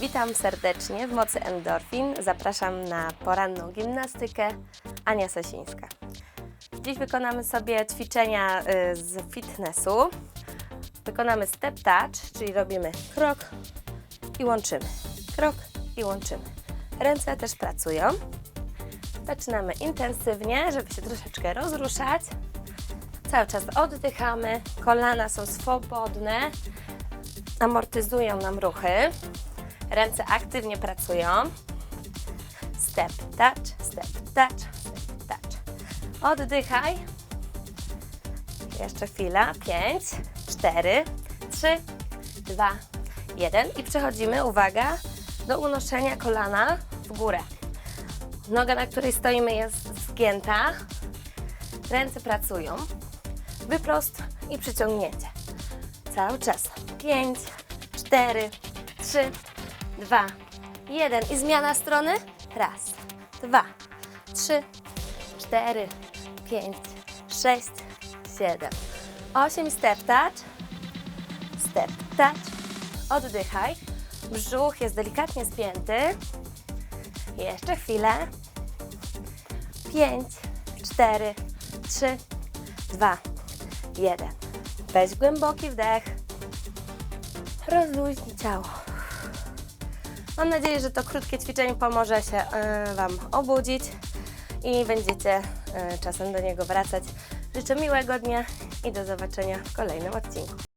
Witam serdecznie w Mocy Endorfin. Zapraszam na poranną gimnastykę. Ania Sosińska. Dziś wykonamy sobie ćwiczenia y, z fitnessu. Wykonamy step touch, czyli robimy krok i łączymy. Krok i łączymy. Ręce też pracują. Zaczynamy intensywnie, żeby się troszeczkę rozruszać. Cały czas oddychamy, kolana są swobodne, amortyzują nam ruchy. Ręce aktywnie pracują. Step, touch, step, touch, step, touch. Oddychaj. Jeszcze chwila. 5, 4, 3, 2, 1. I przechodzimy, uwaga, do unoszenia kolana w górę. Noga, na której stoimy, jest zgięta. Ręce pracują. Wyprost i przyciągnięcie. Cały czas. 5, 4, 3, 2, 1. I zmiana strony. Raz, dwa, trzy, cztery, pięć, sześć, siedem, osiem. Step touch. Step touch. Oddychaj. Brzuch jest delikatnie spięty. Jeszcze chwilę. 5, 4, 3, 2, 1. Weź głęboki wdech. Rozluźnij ciało. Mam nadzieję, że to krótkie ćwiczenie pomoże się y, Wam obudzić i będziecie y, czasem do niego wracać. Życzę miłego dnia i do zobaczenia w kolejnym odcinku.